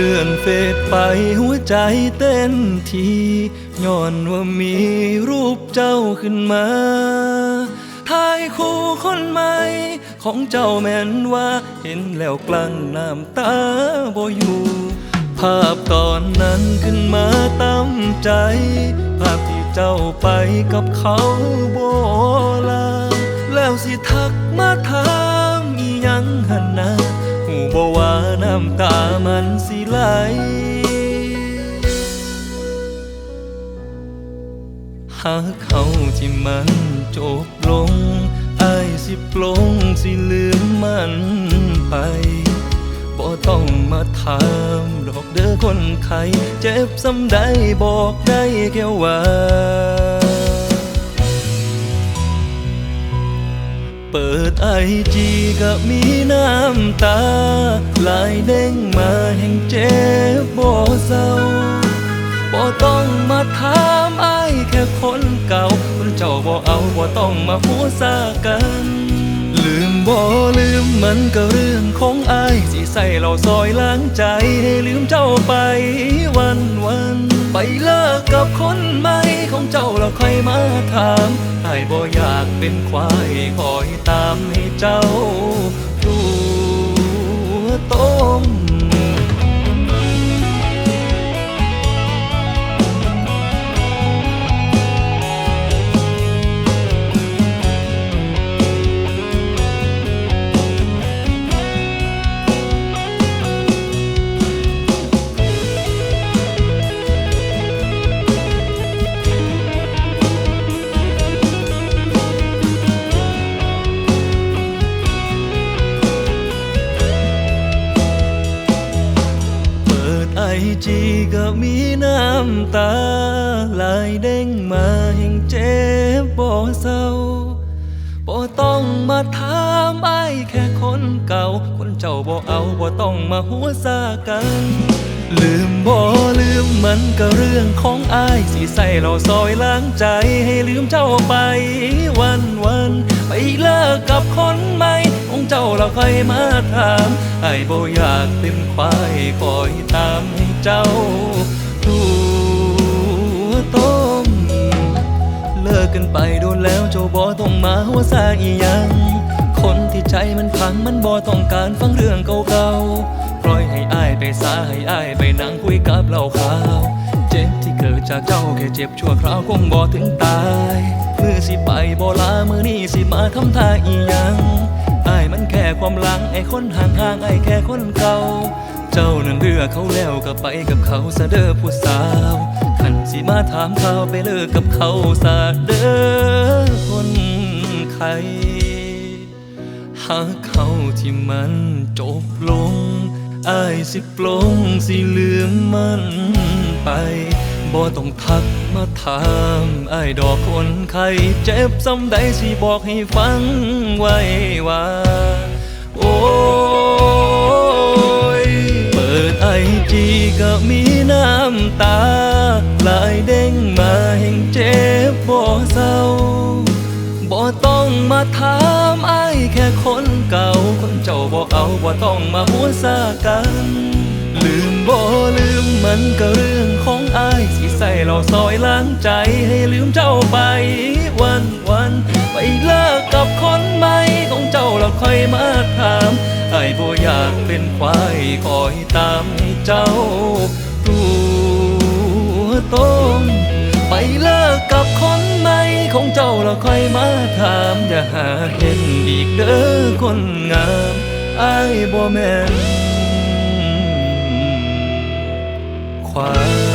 เลื่อนเฟซไปหัวใจเต้นทีย้อนว่ามีรูปเจ้าขึ้นมาถ่ายคู่คนใหม่ ของเจ้าแม่นว่าเห็นแล้วกลั้นน้ำตาบ่อยู่ภาพตอนนั้นขึ้นมาตั้มใจ ภาพที่เจ้าไปกับเขาโบลา แล้วสิทักมาถามอียังหันนะหูบ่ว่าำตามันสิไหลหากเขาที่มันจบลงอายสิปลงสิลืมมันไปบ่ต้องมาถามดอกเด้อคนไข้เจ็บซ้ำใดบอกได้แค่ว่า เปิดไอจีก็มีน้ำตาลายเด้งมาแห่งเจ็บบ่เศร้าบ่ต้องมาถามไอแค่คนเก่าคนเจ้าบ่เอาบ่ต้องมาพูดซากัน ลืมบ่ลืมมันก็เรื่องของไอสิใส่เราซอยล้างใจให้ลืมเจ้าไปวันวัน ไปเลิกกับคนใหม่ของเจ้าแล้วค่อยมาถามไอ้บ่อยากเป็นควายคอยตามให้เจ้าตัวต้ม จีก็มีน้ำตาไหลเด้งมาแห่งเจ็บบ่เศร้าบ่ต้องมาถามไอ้แค่คนเก่า คนเจ้าบ่เอาบ่ต้องมาหัวซากัน ลืมบ่ลืมมันก็เรื่องของอ้ายสิใส่เราซอยล้างใจให้ลืมเจ้าไปวันวันไปเลิกกับคนใหม่ของเจ้าเราค่อยมาถามไอ้บ่อยากเป็นควายคอยตามให้ เจ้าตัวต้มเลิกกันไปโดนแล้วเจ้าบ่ต้องมาหัวซาอีหยัง คนที่ใจมันพังมันบ่ต้องการฟังเรื่องเก่าๆปล่อยให้อ้ายไปสาให้อ้ายไปนั่งคุยกับเหล่าขาวเจ็บที่เกิดจากเจ้าแค่เจ็บชั่วคราวคงบ่ถึงตายมือสิไปบ่ลามือนี้สิมาทำท่าอีหยังอายมันแค่ความหลังไอ้คนห่างๆไอ้แค่คนเก่า จ้านั้นเลือกเขาแล้วก็ไปกับเขาซะเด้อผู้สาวคันสิมาถามข่าวไปเลิกกับเขาซะเด้อคนไข้หากเขาที่มันจบลงอายสิปลงสิลืมมันไปบ่ต้องทักมาถามอายดอกคนไข้เจ็บซ้ำใดสิบอกให้ฟังไว้ว่า โอ้ ก็มีน้ำตาไหลเด้งมาแห่งเจ็บบ่เศร้าบ่ต้องมาถามไอ้ายแค่คนเก่า คนเจ้าบ่เอาบ่ต้องมาหัวซากัน ลืมบ่ลืมมันก็เรื่องของไอ้ายสิใส่เราซอยล้างใจให้ลืมเจ้าไป วันวันไปเลิก เจ้าแล้วค่อยมาถามไอ้บ่อยากเป็นควายคอยตามให้เจ้าตัวต้ไปเลิกกับคนใหม่ของเจ้าแล้วค่อยมาถามอย่าหาเห็นอีกเด้อคนงามไอายบ่แม่นควาย